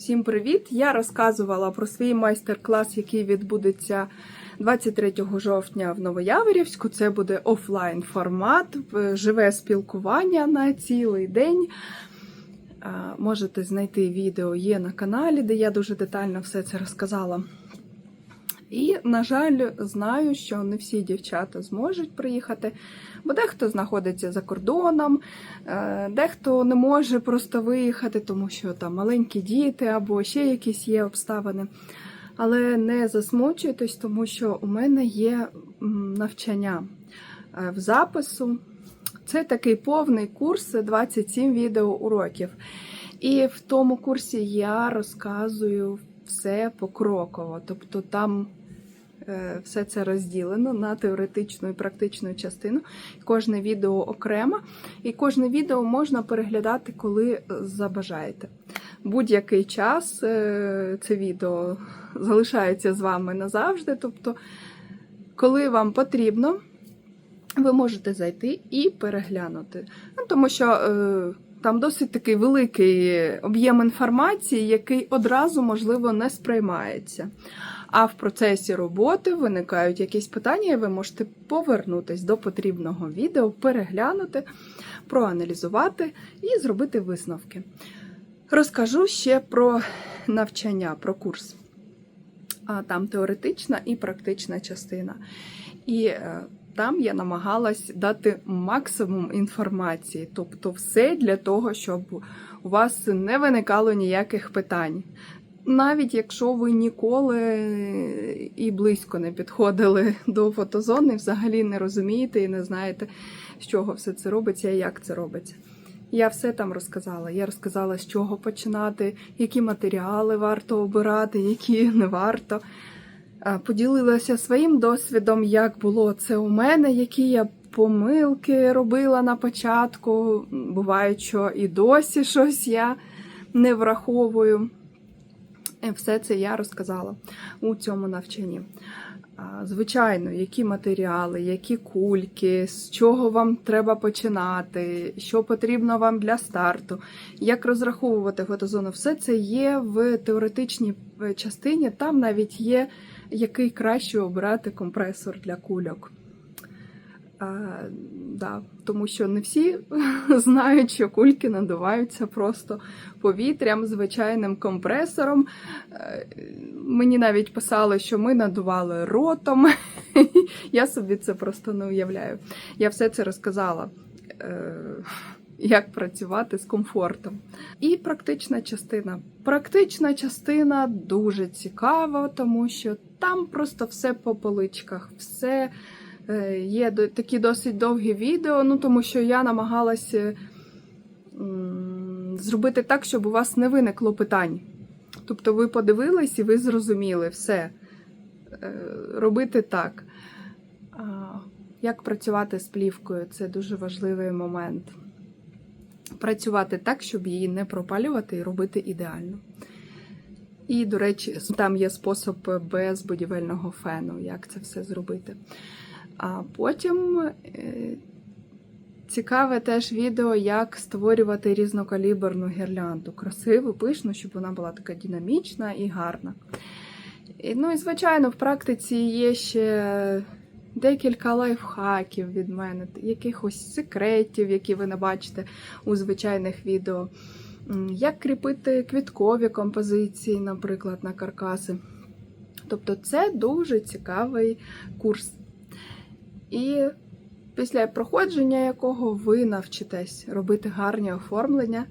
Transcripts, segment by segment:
Всім привіт! Я розказувала про свій майстер-клас, який відбудеться 23 жовтня в Новояворівську. Це буде офлайн формат, живе спілкування на цілий день. Можете знайти відео є на каналі, де я дуже детально все це розказала. І, на жаль, знаю, що не всі дівчата зможуть приїхати, бо дехто знаходиться за кордоном, е, дехто не може просто виїхати, тому що там маленькі діти або ще якісь є обставини. Але не засмучуйтесь, тому що у мене є навчання е, в запису. Це такий повний курс 27 відеоуроків. І в тому курсі я розказую все покроково. Тобто там все це розділено на теоретичну і практичну частину. Кожне відео окремо, і кожне відео можна переглядати, коли е, забажаєте. Будь-який час е, це відео залишається з вами назавжди. Тобто, коли вам потрібно, ви можете зайти і переглянути. Ну, тому що е, там досить такий великий об'єм інформації, який одразу, можливо, не сприймається. А в процесі роботи виникають якісь питання, і ви можете повернутись до потрібного відео, переглянути, проаналізувати і зробити висновки. Розкажу ще про навчання, про курс. А там теоретична і практична частина. І е, там я намагалась дати максимум інформації, тобто все для того, щоб у вас не виникало ніяких питань. Навіть якщо ви ніколи і близько не підходили до фотозони, взагалі не розумієте і не знаєте, з чого все це робиться і як це робиться. Я все там розказала. Я розказала, з чого починати, які матеріали варто обирати, які не варто. А, Поділилася своїм досвідом, як було це у мене, які я помилки робила на початку. Буває, що і досі щось я не враховую. Все це я розказала у цьому навчанні. Звичайно, які матеріали, які кульки, з чого вам треба починати, що потрібно вам для старту, як розраховувати фотозону, все це є в теоретичній е, частині. Там навіть є який краще обрати компресор для кульок. А, да, тому що не всі знають, що кульки надуваються просто повітрям, звичайним компресором. Е, Мені навіть писали, що ми надували ротом. Я собі це просто не уявляю. Я все це розказала, е, як працювати з комфортом. І практична частина. Практична частина дуже цікава, тому що там просто все по поличках, все. Е, Є такі досить довгі відео, ну тому що я намагалася зробити так, щоб у вас не виникло питань. Тобто ви подивились і ви зрозуміли все. Е, Робити так. Як працювати з плівкою це дуже важливий момент. Працювати так, щоб її не пропалювати і робити ідеально. І, до речі, там є спосіб без будівельного фену, як це все зробити. А потім е, цікаве теж відео, як створювати різнокаліберну гірлянду. Красиву, пишну, щоб вона була така динамічна і гарна. Ну і звичайно, в практиці є ще декілька лайфхаків від мене, якихось секретів, які ви не бачите у звичайних відео. Як кріпити квіткові композиції, наприклад, на каркаси. Тобто, це дуже цікавий курс. І після проходження якого ви навчитесь робити гарні оформлення,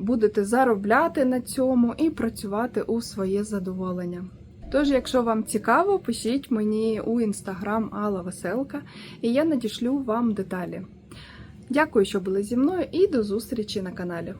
будете заробляти на цьому і працювати у своє задоволення. Тож, якщо вам цікаво, пишіть мені у інстаграм Алла Веселка, і я надішлю вам деталі. Дякую, що були зі мною, і до зустрічі на каналі.